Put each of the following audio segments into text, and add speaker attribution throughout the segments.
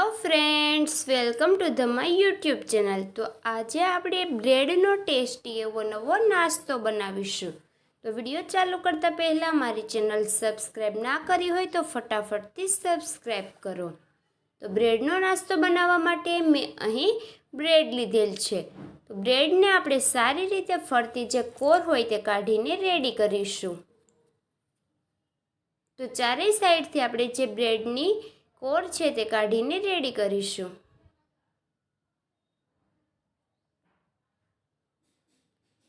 Speaker 1: Hello friends welcome to the my YouTube channel તો આજે આપણે બ્રેડનો ટેસ્ટી એવો નવો નાસ્તો બનાવીશું. તો વીડિયો ચાલુ કરતાં પહેલાં મારી ચેનલ સબસ્ક્રાઈબ ના કરી હોય તો ફટાફટથી સબસ્ક્રાઈબ કરો. તો બ્રેડનો નાસ્તો બનાવવા માટે મેં અહીં બ્રેડ લીધેલ છે. તો બ્રેડને આપણે સારી રીતે ફરતી જે કોર હોય તે કાઢીને રેડી કરીશું. તો ચારેય સાઈડથી આપણે જે બ્રેડની કોર છે તે કાઢીને રેડી કરીશું?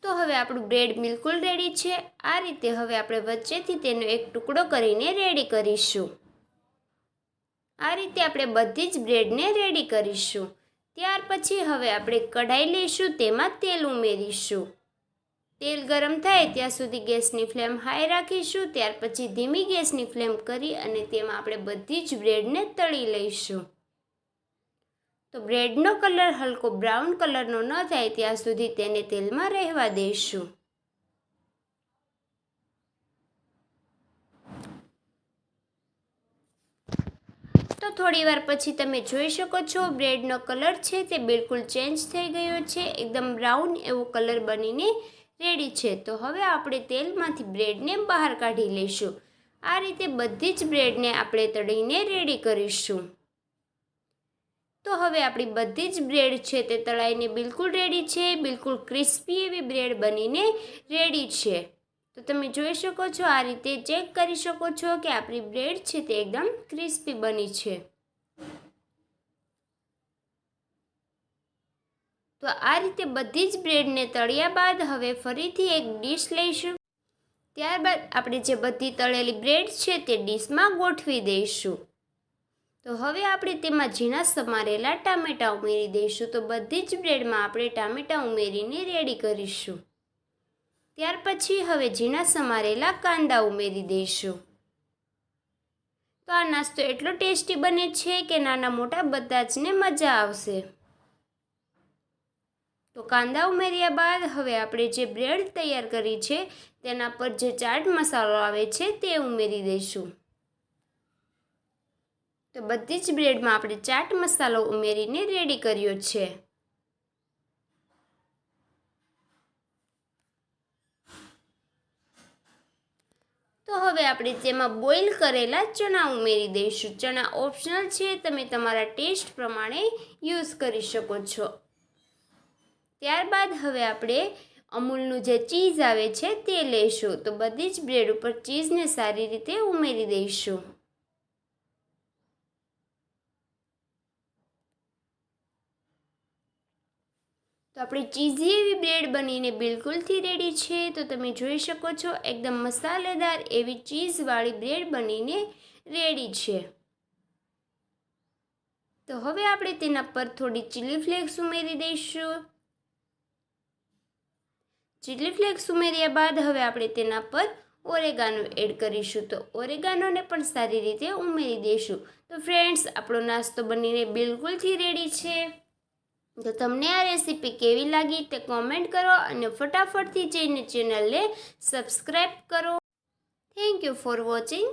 Speaker 1: તો હવે આપણું બ્રેડ બિલકુલ રેડી છે. આ રીતે હવે આપણે વચ્ચેથી તેનો એક ટુકડો કરીને રેડી કરીશું. આ રીતે આપણે બધી જ બ્રેડને રેડી કરીશું. ત્યાર પછી હવે આપણે કઢાઈ લઈશું, તેમાં તેલ ઉમેરીશું. તેલ ગરમ થાય ત્યાં સુધી ગેસની ફ્લેમ હાઈ રાખીશું, ત્યાર પછી ધીમી ગેસની ફ્લેમ કરી અને તેમાં આપણે બધી જ બ્રેડને તળી લઈશું. તો બ્રેડનો કલર હલકો બ્રાઉન કલરનો ન થાય ત્યાં સુધી તેને તેલમાં રહેવા દઈશું. તો થોડી વાર પછી તમે જોઈ શકો છો બ્રેડનો કલર છે તે બિલકુલ ચેન્જ થઈ ગયો છે, એકદમ બ્રાઉન એવો કલર બનીને રેડી છે. તો હવે આપણે તેલમાંથી બ્રેડને બહાર કાઢી લઈશું. આ રીતે બધી જ બ્રેડને આપણે તળીને રેડી કરીશું. તો હવે આપણી બધી જ બ્રેડ છે તે તળાઈને બિલકુલ રેડી છે. બિલકુલ ક્રિસ્પી એવી બ્રેડ બનીને રેડી છે. તો તમે જોઈ શકો છો, આ રીતે ચેક કરી શકો છો કે આપણી બ્રેડ છે તે એકદમ ક્રિસ્પી બની છે. તો આ રીતે બધી જ બ્રેડને તળ્યા બાદ હવે ફરીથી એક ડીશ લઈશું. ત્યારબાદ આપણે જે બધી તળેલી બ્રેડ છે તે ડીશમાં ગોઠવી દઈશું. તો હવે આપણે તેમાં ઝીણા સમારેલા ટામેટાં ઉમેરી દઈશું. તો બધી જ બ્રેડમાં આપણે ટામેટાં ઉમેરીને રેડી કરીશું. ત્યાર પછી હવે ઝીણા સમારેલા કાંદા ઉમેરી દઈશું. તો આ નાસ્તો એટલો ટેસ્ટી બને છે કે નાના મોટા બધા જને મજા આવશે. કાંદા ઉમેર્યા બાદ હવે આપણે જે બ્રેડ તૈયાર કરી છે, તેના પર જે ચાટ મસાલો આવે છે, તે ઉમેરી દઈશું. તો બધી જ બ્રેડમાં આપણે ચાટ મસાલો ઉમેરીને રેડી કર્યો છે. તો હવે આપણે તેમાં બોઇલ કરેલા ચણા ઉમેરી દઈશું. ચણા ઓપ્શનલ છે, તમે તમારા ટેસ્ટ પ્રમાણે યુઝ કરી શકો છો. ત્યારબાદ હવે આપણે અમૂલનું જે ચીઝ આવે છે તે લઈશું. તો બધી જ બ્રેડ ઉપર ચીઝને સારી રીતે ઉમેરી દઈશું. તો આપણી ચીઝી એવી બ્રેડ બનીને બિલકુલથી રેડી છે. તો તમે જોઈ શકો છો, એકદમ મસાલેદાર એવી ચીઝવાળી બ્રેડ બનીને રેડી છે. તો હવે આપણે તેના પર થોડી ચીલી ફ્લેક્સ ઉમેરી દઈશું. ચીલી ફ્લેક્સ ઉમેર્યા બાદ હવે આપણે તેના પર ઓરેગાનો એડ કરીશું. તો ઓરેગાનોને પણ સારી રીતે ઉમેરી દઈશું તો ફ્રેન્ડ્સ, આપણો નાસ્તો બનીને બિલકુલથી રેડી છે. તો તમને આ રેસીપી કેવી લાગી તે કોમેન્ટ કરો અને ફટાફટથી જઈને ચેનલને સબસ્ક્રાઈબ કરો. Thank you for watching